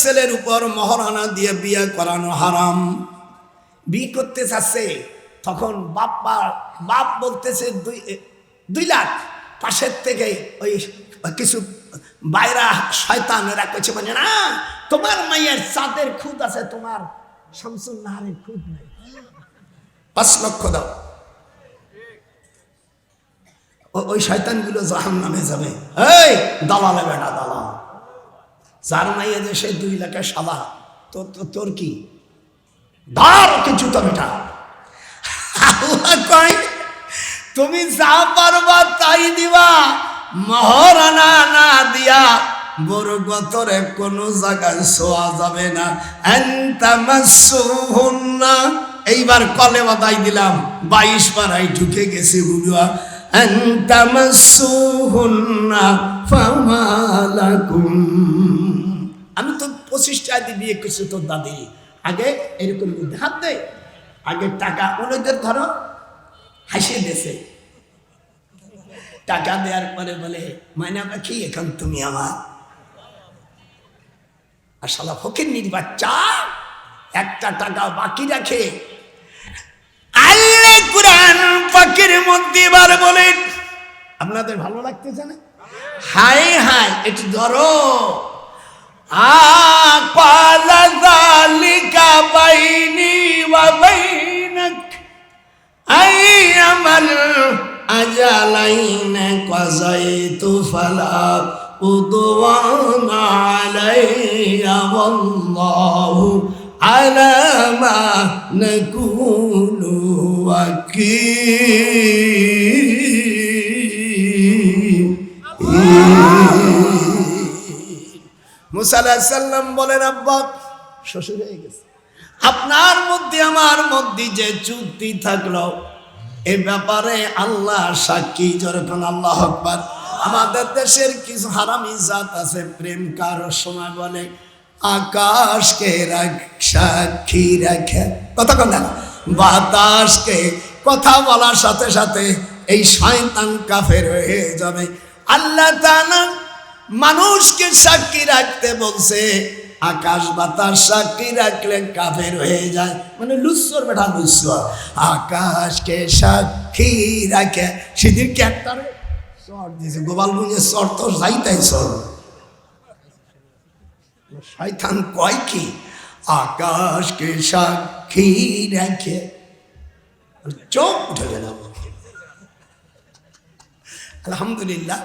ছেলের উপর মহারানা দিয়ে বিয়ে করানো হারাম। বিয়ে করতে চাচ্ছে তখন বাপ্পা বাপ বলতেছে, দুই দুই লাখ পাশের থেকে ওই কিছু বাইরা শয়তানেরা কইছে মানে না, তোমার মাইয়ের চাঁদের খুদ আছে, তোমার শামসুল নাহারের খুদ নাই। পাঁচ লক্ষ দাও। ওই শয়তানগুলো জাহান নামে যাবে। এই, দালালে বেটা, দালাল। যার যে সে দুই লাখের সাদা তোর তো- তোর কি? ধর কিছু তো বেটা। তুমি যা পারবা তাই দিবা। মহারানা না দিয়া বড় গতরে কোনো জায়গায় শোয়া যাবে না। এইবার কলে বাদাই দিলাম, বাইশ পাড়াই ঢুকে গেছে বুড়ুয়া না ফামালাকুম আমি তো পঁচিশটা দিয়ে বিয়ে করছি তোর দাদি। আগে এরকম হাত দে। আগে টাকা ওনাদের ধরো, হাসিয়ে দেশে টাকা দেওয়ার পরে বলে, মাইনা পাখি, এখন তুমি আমার। আর শালা ফকির বাচ্চা, একটা টাকা বাকি রাখে। আল্লাহ কুরআন পাখির মধ্যে এবার বলেন আপনাদের ভালো লাগতেছে না? হাই হাই একটু ধরো। أقال ذلك بيني وبينك أيما الأجلين قضيت فلا عدوان علي والله على ما نكون وكيل মুসাল্লাম বলেন, আব্বা, শ্বশুর হয়ে গেছে। আপনার মধ্যে আমার মধ্যে যে চুক্তি থাকল, এ ব্যাপারে আল্লাহ সাক্ষী যখন আল্লাহ আকবার। আমাদের দেশের কিছু হারামি জাত আছে, প্রেম কারও সময় বলে আকাশকে রাখ, সাক্ষী রাখে। কথা কথা বাতাসকে কথা বলার সাথে সাথে এই শয়তান কাফের হয়ে যাবে। আল্লাহ তাআলা মানুষকে সাক্ষী রাখতে বলছে, আকাশ বাতাস সাক্ষী রাখলে কাফের হয়ে যায়। মানে লুৎসর বেটা লুৎসর আকাশকে সাক্ষী রাখে। সেদিন ক্যাপ্টারে চর দিয়েছে গোপালগঞ্জের চর তো যাইতাই চর। শয়তান কয় কি? আকাশকে সাক্ষী রাখে। চোখ উঠে গেল। আলহামদুলিল্লাহ।